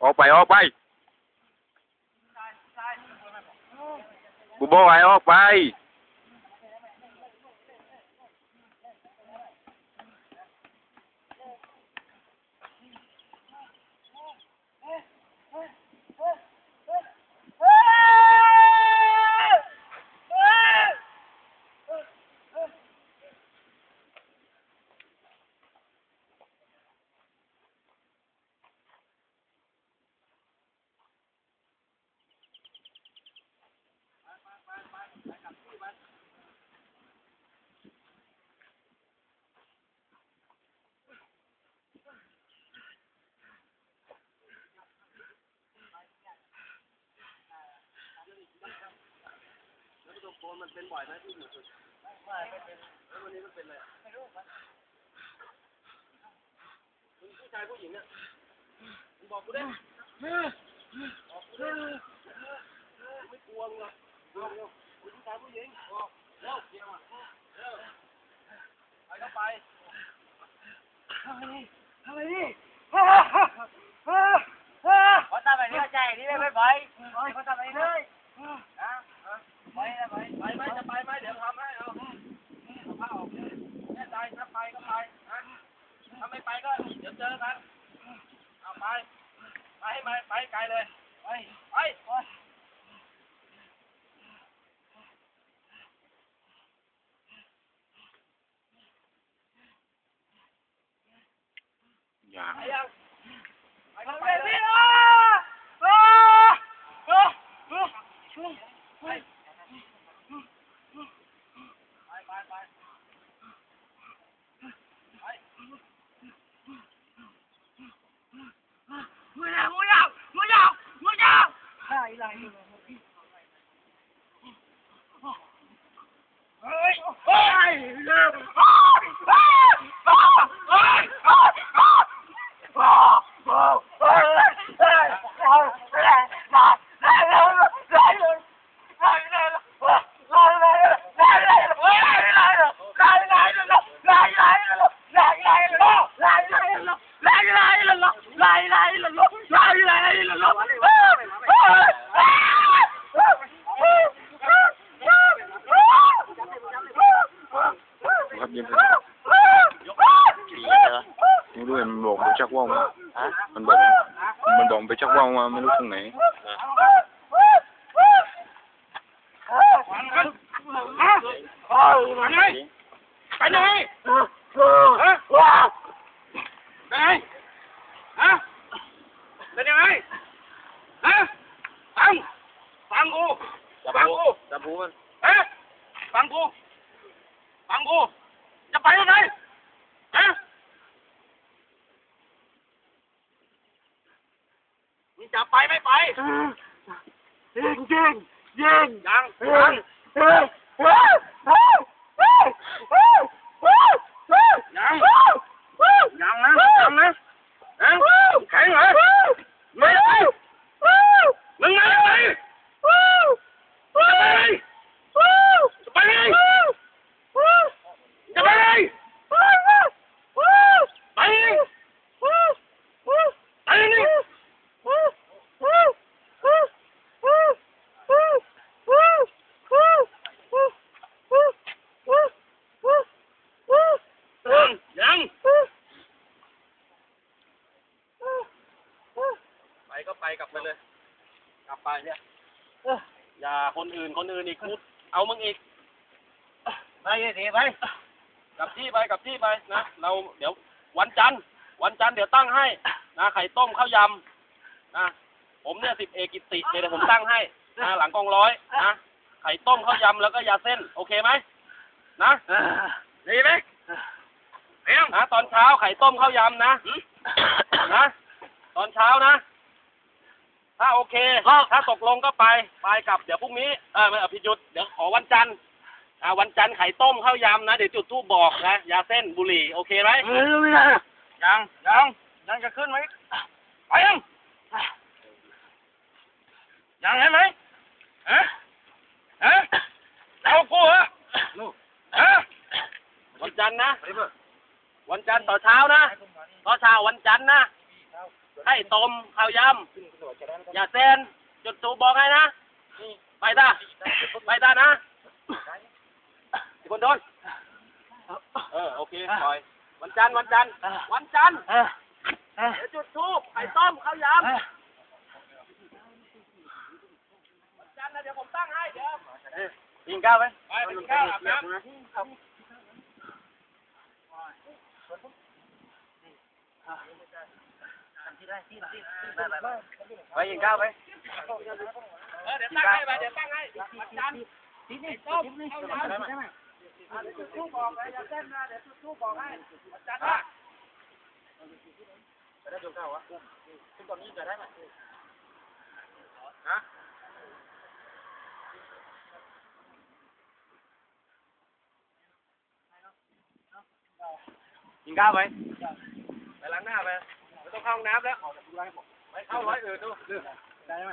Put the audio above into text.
Opai, opai. Bubo, opai. ปออกไปกูบอกให้ออกไปมันเป็นบ่อยไหมที่หนูสุดไม่ไม่เป็นแล้ววันนี้มันเป็นอะไรไม่รู้มันผู้ชายผู้หญิงเนี่ยมึงบอกกูได้บอกกูได้ไม่กลัวมึงหรอกเร็วเร็วผู้ชายผู้หญิงบอกเร็วเดี๋ยวอะเร็วไปก็ไปทำไมนี่ทำไมนี่เขาทำแบบนี้เข้าใจนี่ไม่ไม่ปล่อยเขาทำแบบนี้ ไปให้ไปไปไกลเลยไปไปไป อย่าง ไปยังไปก็ไปเลยไป Oh! hợp dân hình thì lúc mình bọn với chắc vong á mình bọn mình bọn với chắc vong mấy lúc không nãy Cái này. Cái này. Hả? Cái này. Hả? Ăn. Ăn cô. Ăn cô. Ăn cô. Hả? Ăn cô. Ăn cô. จับหูมันเอ๊ะฟังกูฟังกูจะไปยังไงฮะมึงจะไปไม่ไปยิงยิงยิงยังยัง เฮ้ยเฮ้ยเฮ้ยเฮ้ยเฮ้ยเฮ้ยเฮ้ย ยัง เฮ้ย ยังนะยังนะฮะแข็งเหรอไม่ไปมึงไม่ไปจะไปไหนจะไปไหนไปนี่ไปนี่ยังยังไป ก็ไปกลับไปเลย กลับไปเนี่ยอย่าคนอื่นคนอื่นอีกคุดเอามึงอีก ไปสิไปกลับที่ไปกลับที่ไปนะเราเดี๋ยววันจันทร์วันจันทร์เดี๋ยวตั้งให้นะไข่ต้มข้าวยำนะผมเนี่ยสิบเอกิติเดี๋ยวผมตั้งให้นะหลังกองร้อยนะไข่ต้มข้าวยำแล้วก็ยาเส้น โอเคไหมนะดีไหมเอ็มนะตอนเช้าไข่ต้มข้าวยำนะนะ ตอนเช้านะ ถ้าโอเคถ้าตกลงก็ไป ไปกลับเดี๋ยวพรุ่งนี้ เออไม่เอาพิยุทธเดี๋ยวขอวันจันทร์ อ่า วันจันทร์ไข่ต้มข้าวยำนะ เดี๋ยวจุดทูบบอกนะ ยาเส้นบุหรี่ โอเคไหมไม่ได้ยังยังยังจะขึ้นไหมไปยังยังเห็นไหมฮะฮะเอากูเหรอฮะวันจันทร์นะ วันจันทร์ต่อนเช้านะต่อนเช้าวันจันทร์นะ ให้ต้มข้าวยำอย่าเซนจุดตูบอกให้นะ ไปตาไปตานะอีกคนโดนเออโอเคปล่อยวันจันทร์วันจันทร์วันจันทร์เออเออเดี๋ยวจุดทูบไข่ต้มข้าวยำเออวันจันทร์นะเดี๋ยวผมตั้งให้เดี๋ยวยิงก้าวไปไปไปกินข้าวอาบน้ำ vậy nhìn cao vậy để tăng ngay vậy để tăng ngay chín đi chín đi để tôi chú bò cái để tôi chú bò cái chặt ra cái đó dùng sao á chúng còn nhìn cái đấy. Mà hả nhìn cao vậy. Phải lắng nào vậy? ต้องเข้าเส้นนะเดี๋ยวออกจากทร์นะยิงก้ไปไปล้างหน้าไปไม่เข้าห้องน้ำแล้วไปเข้าร้อยอื่นดูได้ไหม